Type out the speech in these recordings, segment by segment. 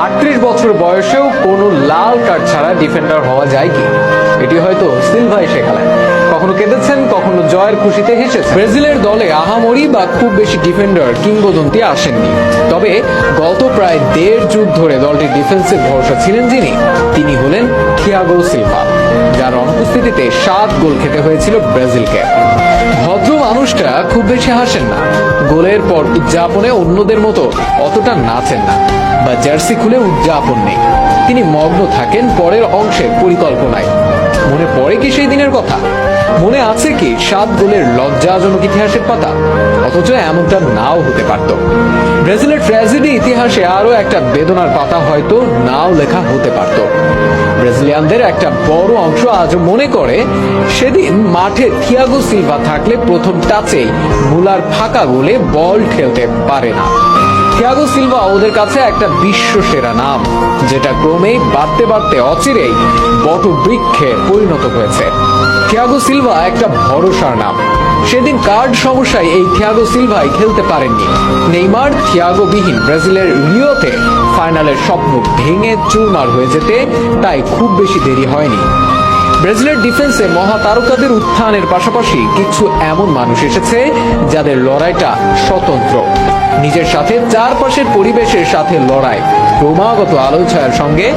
আটত্রিশ বছর বয়সেও কোনো লাল কার্ড ছাড়া ডিফেন্ডার হওয়া যায় কি? এটি হয়তো সিলভাই শেখালেন কখনো কেঁদেছেন, কখনো জয়ের খুশিতে হেসেছেন। ব্রাজিলের দলে আহামরি বা খুব বেশি ডিফেন্ডার কিংবদন্তি আসেননি। তবে গত প্রায় দেড় যুগ ধরে দলটির ডিফেন্সের ভরসা ছিলেন যিনি। তিনি হলেন থিয়াগো সিলভা যার অনুপস্থিতিতে সাত গোল খেতে হয়েছিল ব্রাজিলকে। ভদ্র মানুষটা খুব বেশি হাসেন না। গোলের পর উদযাপনে অন্যদের মতো অতটা নাচেন না, বা জার্সি খুলে উদযাপন নেই। তিনি মগ্ন থাকেন পরের অংশের পরিকল্পনায়। মনে পড়ে কি সেই দিনের কথা? মনে আছে কি সাত গোলের লজ্জাজনক ইতিহাসের পাতা? অথচ এমনটা নাও হতে পারত। ব্রাজিলের ট্র্যাজেডি ইতিহাসে আরও একটা বেদনার পাতা হয়তো নাও লেখা হতে পারত। ব্রাজিলিয়ানদের একটা বড় অংশ আজ মনে করে সেদিন মাঠে থিয়াগো সিলভা থাকলে প্রথম টাচেই মুলার ফাঁকা গোলে বল ঠেলতে পারে না। থিয়াগো সিলভা ওদের কাছে একটা বিশ্ব সেরা নাম, যেটা ক্রমেই বাড়তে বাড়তে অচিরেই বটবৃক্ষে পরিণত হয়েছে। থিয়াগো সিলভা একটা ভরসার নাম। সেদিন কার্ড সমস্যায় এই থিয়াগো সিলভাই খেলতে পারেননি। নেইমার থিয়াগো বিহীন ব্রাজিলের রিওতে ফাইনালের স্বপ্ন ভেঙে চুরমার হয়ে যেতে তাই খুব বেশি দেরি হয়নি। ব্রাজিলের ডিফেন্সে মহা তারকাদের উত্থানের পাশাপাশি কিছু এমন মানুষ এসেছে যাদের লড়াইটা স্বতন্ত্র। নিজের সাথে চারপাশের পরিবেশের সাথে লড়াই। ক্রমাগত আলো ছায়ার সঙ্গে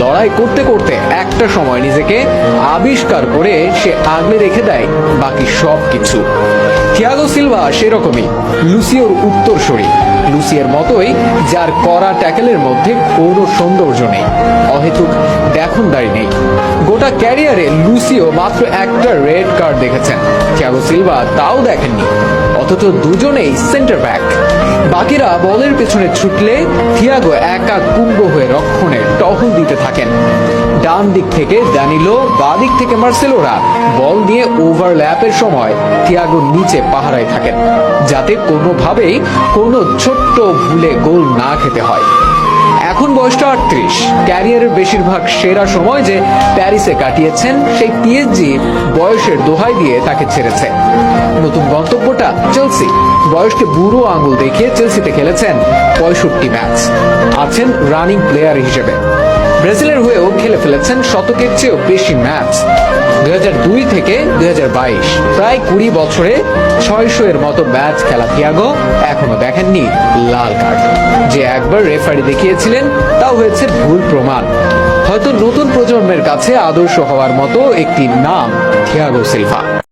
লড়াই করতে করতে একটা সময় নিজেকে আবিষ্কার করে সে আগলে রেখে দেয় বাকি সব কিছু থিয়াগো সিলভা সেরকমই, লুসিওর উত্তরসূরি। লুসিয়ের মতোই, যার করা ট্যাকেলের মধ্যে কোনো সৌন্দর্য নেই। অহেতুক দেখনদারি নেই। গোটা ক্যারিয়ারে লুসিও মাত্র একটা রেড কার্ড দেখেছেন। থিয়াগো সিলভা তাও দেখেননি। অথচ দুজনেই সেন্টার ব্যাক বাকিরা বলের পেছনে ছুটলে থিয়াগো একা কুম্ভ হয়ে রক্ষণে টহল দিতে থাকেন। ডান দিক থেকে দানিলো, বা দিক থেকে মার্সেলোরা। বল নিয়ে ওভারল্যাপের সময় থিয়াগো নিচে পাহারায় থাকেন, যাতে কোনোভাবেই কোনো ছোট্ট ভুলে গোল না খেতে হয়। এখন বয়সটা আটত্রিশ। ক্যারিয়ারের বেশিরভাগ সেরা সময় যে প্যারিসে কাটিয়েছেন, সেই পিএসজি বয়সের দোহাই দিয়ে তাকে ছেড়েছে। নতুন গন্তব্যটা চেলসি। বয়সকে বুড়ো আঙুল দেখিয়ে চেলসিতে খেলেছেন পঁয়ষট্টি ম্যাচ। আছেন রানিং প্লেয়ার হিসেবে। ব্রাজিলের হয়েও খেলে ফেলেছেন শতকের চেয়েও বেশি ম্যাচ। দু হাজার দুই থেকে দুই হাজার বাইশ, প্রায় কুড়ি বছরে ছয়শো এর মতো ম্যাচ খেলা থিয়াগো এখনও দেখেননি লাল কার্ড। যে একবার রেফারি দেখিয়েছিলেন, তাও হয়েছে ভুল প্রমাণ। হয়তো নতুন প্রজন্মের কাছে আদর্শ হওয়ার মতো একটি নাম, থিয়াগো সিলভা।